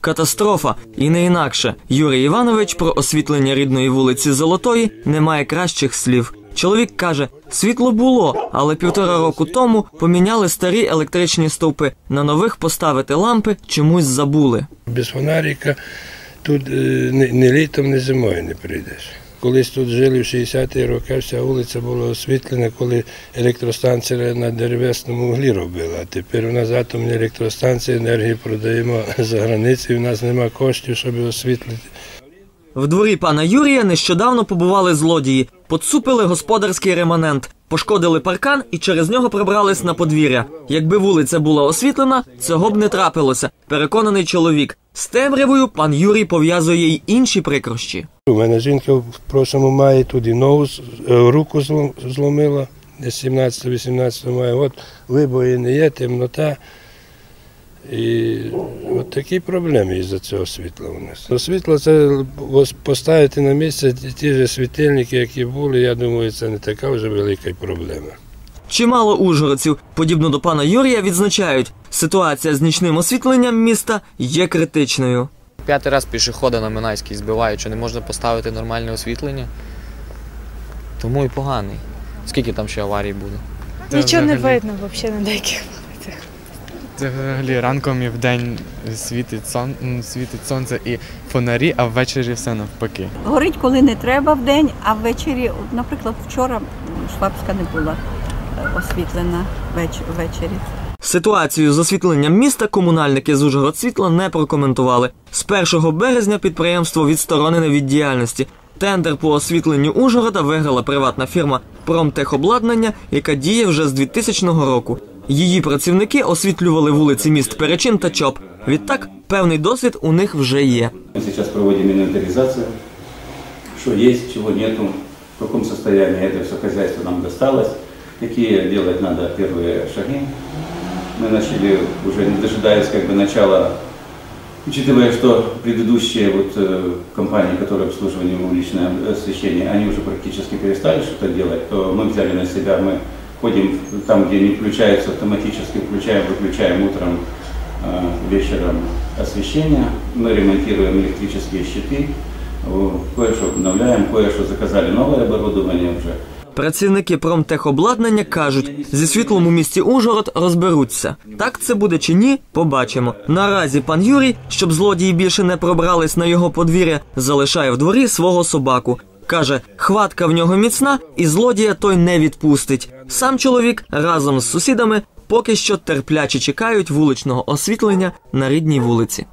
Катастрофа і не інакше. Юрій Іванович про освітлення рідної вулиці Золотої не має кращих слів. Чоловік каже, світло було, але півтора року тому поміняли старі електричні стовпи. На нових поставити лампи чомусь забули. Без фонарика тут е, ні літом, ні зимою не прийдеш. Колись тут жили в 60-ті роки, вся вулиця була освітлена, коли електростанція на деревесному углі робила. Тепер у нас атомні електростанції, енергію продаємо за границею, у нас немає коштів, щоб освітлити. В дворі пана Юрія нещодавно побували злодії, поцупили господарський реманент, пошкодили паркан і через нього прибрались на подвір'я. Якби вулиця була освітлена, цього б не трапилося. Переконаний чоловік. З темрявою пан Юрій пов'язує й інші прикрощі. У мене жінка в прошлому маї тут і ногу е, руку зломила, десь 17-18 мая. От вибої не є, темнота. І от такі проблеми із-за цього світла у нас. Ну, Світло це поставити на місце ті ж світильники, які були, я думаю, це не така вже велика проблема. Чимало ужгородців, подібно до пана Юрія, відзначають, ситуація з нічним освітленням міста є критичною. П'ятий раз пішохода на Минайській збивають, що не можна поставити нормальне освітлення. Тому і поганий. Скільки там ще аварій буде? Це Нічого не взагалі- видно взагалі на деяких вулицях. Це взагалі ранком і вдень світить, сон, м, світить сонце і фонарі, а ввечері все навпаки. Горить, коли не треба в день, а ввечері, наприклад, вчора м, Швабська не була е, освітлена веч- ввечері. Ситуацію з освітленням міста комунальники з Ужгородсвітла не прокоментували. З 1 березня підприємство відсторонене від діяльності. Тендер по освітленню Ужгорода виграла приватна фірма Промтехобладнання, яка діє вже з 2000 року. Її працівники освітлювали вулиці міст Перечин та Чоп. Відтак, певний досвід у них вже є. Мы сейчас проводим инвентаризацию, что есть, чего нету, в каком состоянии это все хозяйство нам досталось, какие делать надо первые шаги. Мы начали, уже не дожидаясь как бы начала, учитывая, что предыдущие вот, э, компании, которые обслуживали уличное освещение, они уже практически перестали что-то делать, то мы взяли на себя, мы ходим там, где не включается автоматически, включаем, выключаем утром, э, вечером освещение, мы ремонтируем электрические щиты, кое-что обновляем, кое-что заказали новое оборудование уже. Працівники промтехобладнання кажуть, зі світлом у місті Ужгород розберуться. Так це буде чи ні, побачимо. Наразі пан Юрій, щоб злодії більше не пробрались на його подвір'я, залишає в дворі свого собаку. Каже, хватка в нього міцна, і злодія той не відпустить. Сам чоловік разом з сусідами поки що терпляче чекають вуличного освітлення на рідній вулиці.